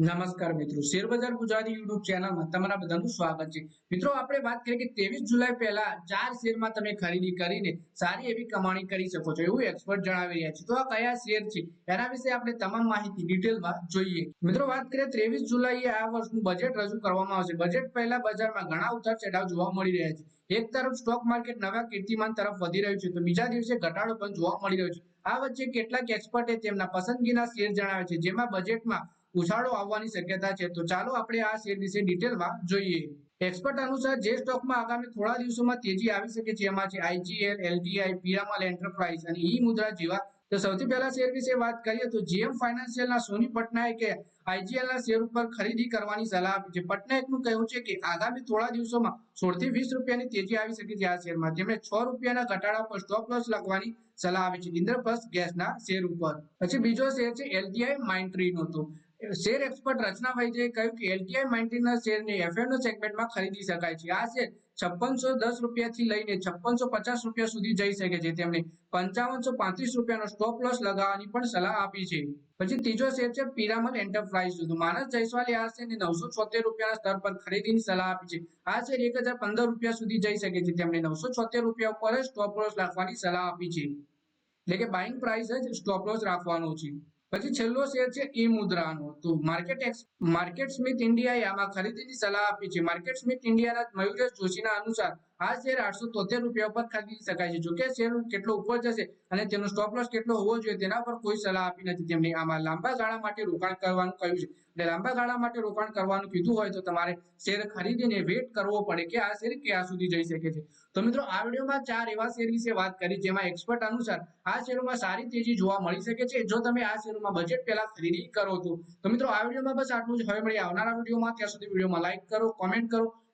નમસ્કાર મિત્રો. શેરબજાર ગુજરાતી યુટ્યુબ ચેનલમાં તમારા બધાનું સ્વાગત છે. મિત્રો, આપણે વાત કરીએ કે ત્રેવીસ જુલાઈ પહેલા ચાર શેરમાં તમે ખરીદી કરીને સારી એવી કમાણી કરી શકો છો એવું એક્સપર્ટ જણાવી રહ્યા છે. તો આ કયા શેર છે? એના વિશે આપણે તમામ માહિતી ડિટેલમાં જોઈએ. મિત્રો, વાત કરીએ ત્રેવીસ જુલાઈએ આ વર્ષનું બજેટ રજૂ કરવામાં આવશે. બજેટ પહેલા બજારમાં ઘણા ઉતાર ચઢાવ જોવા મળી રહ્યા છે. એક તરફ સ્ટોક માર્કેટ નવા કીર્તિમાન તરફ વધી રહ્યું છે તો બીજા દિવસે ઘટાડો પણ જોવા મળી રહ્યો છે. આ વચ્ચે કેટલાક એક્સપર્ટે તેમના પસંદગીના શેર જણાવે છે, જેમાં બજેટમાં ઉછાળો આવવાની શક્યતા છે. તો ચાલો આપણે આ શેર વિશે ડિટેલમાં જોઈએ. એક્સપર્ટ અનુસાર જે સ્ટોકમાં આગામી થોડા દિવસોમાં તેજી આવી શકે છે, એમાં છે આઈજીએલ એલટીઆઈ પિરામલ એન્ટરપ્રાઇઝ અને ઈ મુદ્રા જેવા. તો સૌથી પહેલા શેર વિશે વાત કરીએ તો જીએમ ફાઇનાન્શિયલના સોની પટનાયકે આઈજીએલના શેર ઉપર ખરીદી કરવાની સલાહ આપી છે. પટનાયકનું કહેવું છે કે આગામી થોડા દિવસોમાં સોળથી વીસ રૂપિયાની તેજી આવી શકે છે આ શેરમાં. તેમણે છ રૂપિયાના ઘટાડા પર સ્ટોપ લોસ લખવાની સલાહ આપી છે. ઇન્દ્રપ્રસ્થ ગેસના શેર ઉપર. પછી બીજો શેર છે એલટીઆઈ માઇન્ટ્રીનો તો. શેર એક્સપર્ટ રચનાભાઈ કહ્યું કે એલટીઆઈ માઇન્ટ્રીના શેરને એફએનઓ સેગમેન્ટમાં ખરીદી શકાય છે. આ શેર છપ્પનસો દસ રૂપિયાથી લઈને છપ્પનસો પચાસ રૂપિયા સુધી જઈ શકે છે. તેમણે પંચાવનસો પાંત્રીસ રૂપિયાનો સ્ટોપ લોસ લગાવવાની પણ સલાહ આપી છે. પછી ત્રીજો શેર છે પિરામલ એન્ટરપ્રાઇઝ તો માનસ જયસ્વાલે આ શેરને નવસો છોતેર રૂપિયાના સ્તર પર ખરીદીની સલાહ આપી છે. આ શેર એક હજાર પંદર રૂપિયા સુધી જઈ શકે છે. તેમણે નવસો છોતેર રૂપિયા ઉપર જ સ્ટોપ લોસ રાખવાની સલાહ આપી છે. એટલે કે બાઇંગ પ્રાઇસ જ સ્ટોપ લોસ રાખવાનો છે. પછી છેલ્લો શેર છે ઈ મુદ્રાનો. તો માર્કેટ માર્કેટ સ્મિથ ઇન્ડિયાએ આમાં ખરીદીની સલાહ આપી છે. માર્કેટ સ્મિથ ઇન્ડિયાના મયુરેશ જોશીના અનુસાર આ શેર આઠસો તોતેર રૂપિયા પર ખરીદી શકાય છે. જોકે શેર કેટલો ઉપર જશે અને તેનો સ્ટોપ લોસ કેટલો હોવો જોઈએ તેના પર કોઈ સલાહ આપી નથી. તેમણે આમાં લાંબા ગાળા માટે રોકાણ કરવાનું કહ્યું છે. એટલે લાંબા ગાળા માટે રોકાણ કરવાનું કીધું હોય તો તમારે શેર ખરીદીને વેટ કરવો પડે કે આ શેર ક્યાં સુધી જઈ શકે છે. તો મિત્રો, આ વિડીયોમાં ચાર એવા શેર વિશે વાત કરી જેમાં એક્સપર્ટ અનુસાર આ શેરોમાં સારી તેજી જોવા મળી શકે છે. જો તમે આ શેરોમાં બજેટ પહેલા ખરીદી કરો તો. તો મિત્રો, આ વિડીયોમાં બસ આટલું જ. હવે મળી આવનારા વિડીયોમાં. ત્યાં સુધી વિડીયોમાં લાઈક કરો કોમેન્ટ કરો.